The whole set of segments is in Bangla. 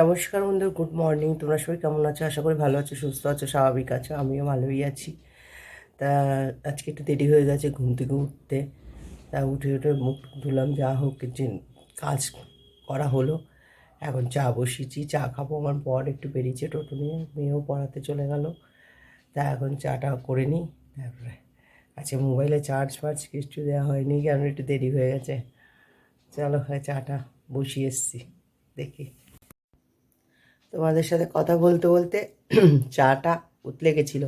নমস্কার বন্ধু গুড মর্নিং তোমরা সবাই কেমন আছো? আশা করি ভালো আছো, সুস্থ আছো, স্বাভাবিক আছো, আমিও ভালোই আছি। তা আজকে একটু দেরি হয়ে গেছে ঘুম থেকে উঠতে। তা উঠে উঠে মুখ ধুলাম, যা হোক, যে কাজ করা হলো। এখন চা বসিয়েছি, চা খাব, আমার বর একটু বেরিয়েছে টোটো নিয়ে, মেয়েও পড়াতে চলে গেল। তা এখন চাটা করে নিই। তারপরে আচ্ছা মোবাইলে চার্জ ফার্জ কিছু দেওয়া হয়নি, কেন একটু দেরি হয়ে গেছে। চলো, হয়, চাটা বসিয়ে এসছি, দেখি। তোমাদের সাথে কথা বলতে বলতে চাটা উতলে গেছিল।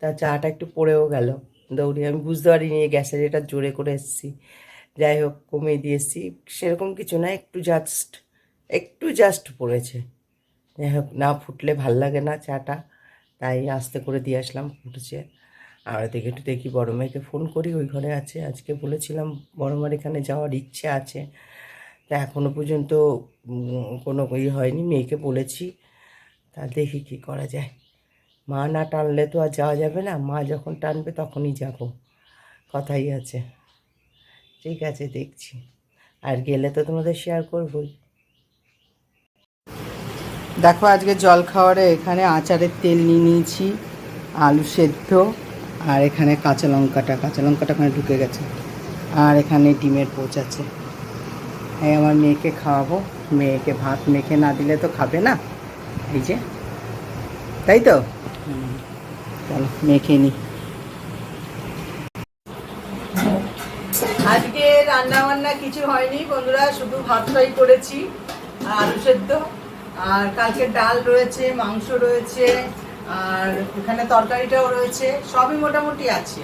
তা চাটা একটু পড়েও গেল। দৌড়ি আমি বুঝতে পারিনি গ্যাসের এটা জোরে করে এসেছি। যাই হোক, কমিয়ে দিয়ে এসেছি। সেরকম কিছু না, একটু জাস্ট একটু জাস্ট পড়েছে। যাই হোক, না ফুটলে ভালো লাগে না চাটা। তাই আস্তে করে দিয়ে আসলাম ফুটেছে। আর দেখে একটু দেখি বড় মেয়েকে ফোন করি, ওই ঘরে আছে। আজকে বলেছিলাম বড় মার এখানে যাওয়ার ইচ্ছে আছে। তা এখনও পর্যন্ত কোনো ই হয়নি, মেয়েকে বলেছি। তা দেখি কি করা যায়। মা না টানলে তো আর যাওয়া যাবে না। মা যখন টানবে তখনই যাব। কথাই আছে। ঠিক আছে, দেখছি। আর গেলে তো তোমাদের শেয়ার করবই। দেখো, আজকে জল খাওয়ারে এখানে আচারের তেল নিয়ে নিয়েছি, আলু সেদ্ধ, আর এখানে কাঁচা লঙ্কাটা। কাঁচা লঙ্কাটা ওখানে ঢুকে গেছে। আর এখানে ডিমের পোচ আছে। এই আমার মেয়েকে খাওয়াবো। মেয়েকে ভাত মেখে না দিলে তো খাবে না। এই যে। তাই তো? চলো মেখে নিই আজকে রান্না বান্না কিছু হয়নি বন্ধুরা, শুধু ভাত ফ্রাই করেছি, আর আলু সেদ্ধ। আর কালকে ডাল রয়েছে, মাংস রয়েছে, আর এখানে তরকারিটাও রয়েছে, সবই মোটামুটি আছে।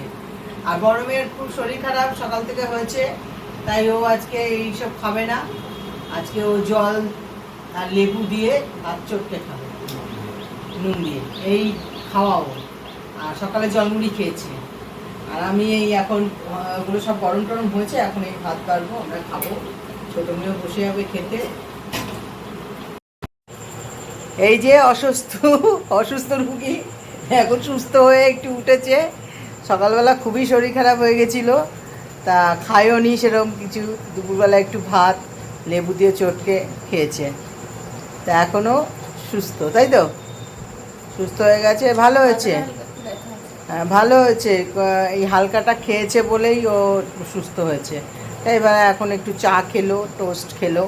আর গরমের খুব শরীর খারাপ, সকাল থেকে হয়েছে তাই ও আজকে এইসব খাবে না। আজকে ও জল আর লেবু দিয়ে ভাত চটকে খাবে। নুন দিয়ে। এই খাওয়াও আর সকালে জলমুড়ি খেয়েছি। আর আমি এই এখন, ওগুলো সব গরম টরম হয়েছে, এখন এই ভাত পারব আমরা খাব। ছোটো মেয়েও বসে যাবে খেতে। এই যে অসুস্থ অসুস্থ রুগী, এখন সুস্থ হয়ে একটু উঠেছে। সকালবেলা খুবই শরীর খারাপ হয়ে গেছিল। তা খায়ও নি সেরকম কিছু। দুপুরবেলা একটু ভাত, লেবু দিয়ে চটকে খেয়েছে। তা এখনও সুস্থ, তাই তো? সুস্থ হয়ে গেছে? ভালো হয়েছে? হ্যাঁ ভালো হয়েছে। এই হালকাটা খেয়েছে বলেই ও সুস্থ হয়েছে। তাই এবার এখন একটু চা খেলো, টোস্ট খেলো।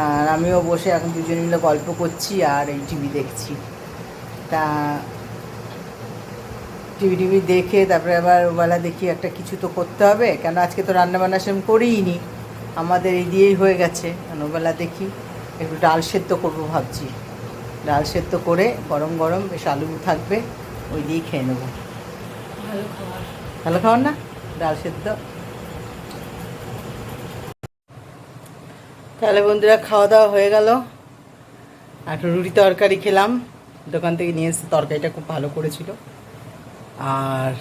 আর আমিও বসে এখন দুজনে মিলে গল্প করছি আর এই টিভি দেখছি। তা টিভি টিভি দেখে তারপরে আবার ওবেলা দেখি একটা কিছু তো করতে হবে। কেন আজকে তো রান্নাবান্না সেরকম করিই নি আমাদের এই দিয়েই হয়ে গেছে। কারণ ওবেলা দেখি একটু ডাল সেদ্ধ করব ভাবছি। ডাল সেদ্ধ করে গরম গরম বেশ আলু থাকবে ওই দিয়েই খেয়ে নেব। ভালো খাবার। খাবার না? ডাল সেদ্ধ। তাহলে বন্ধুরা খাওয়া দাওয়া হয়ে গেল। আর একটু রুটি তরকারি খেলাম। দোকান থেকে নিয়ে এসে তরকারিটা খুব ভালো করেছিল। আর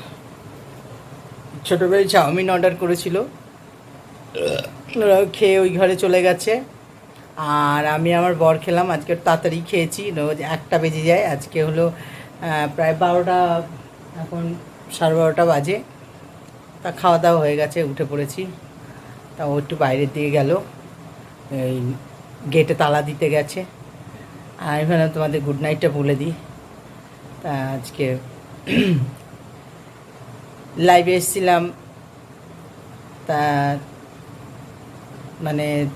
ছোটোবেলায় চাউমিন অর্ডার করেছিল। ওরাও খেয়ে ওই ঘরে চলে গেছে। আর আমি আমার বর খেলাম, আজকে তাড়াতাড়ি খেয়েছি। রোজ একটা বেজে যায়, আজকে হলো প্রায় বারোটা, এখন সাড়ে বারোটা বাজে। তা খাওয়া দাওয়া হয়ে গেছে, উঠে পড়েছি। তা ও একটু বাইরের দিকে গেল। এই গেটে তালা দিতে গেছে। আর ভাবলাম তোমাদের গুড নাইটটা বলে দিই। তা আজকে লাইভে এসেছিলাম। তা মানে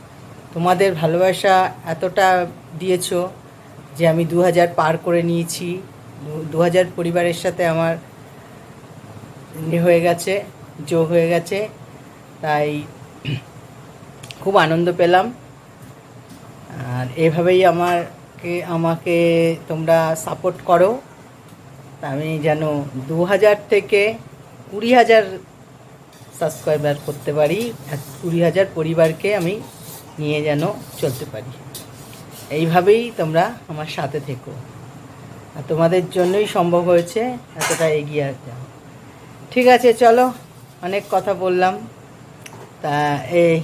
তোমাদের ভালোবাসা এতটা দিয়েছ যে আমি দু হাজার পার করে নিয়েছি। দু হাজার পরিবারের সাথে আমার হয়ে গেছে, যোগ হয়ে গেছে। তাই খুব আনন্দ পেলাম। আর এভাবেই আমাকে আমাকে তোমরা সাপোর্ট করো। আমি যেন দু হাজার থেকে কুড়ি হাজার সাবস্ক্রাইবার করতে পারি কুড়ি হাজার পরিবারকে আমি নিয়ে যেন চলতে পারি। এইভাবেই তোমরা আমার সাথে থেকো। আর তোমাদের জন্যই সম্ভব হয়েছে এতটা এগিয়ে যাওয়া ঠিক আছে, চলো, অনেক কথা বললাম। তা, এই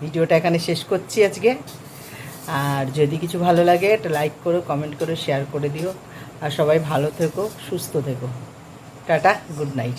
ভিডিওটা এখানে শেষ করছি আজকে। আর যদি কিছু ভালো লাগে, একটা লাইক করো কমেন্ট করো শেয়ার করে দিও। আর সবাই ভালো থেকো, সুস্থ থেকো। Tata good night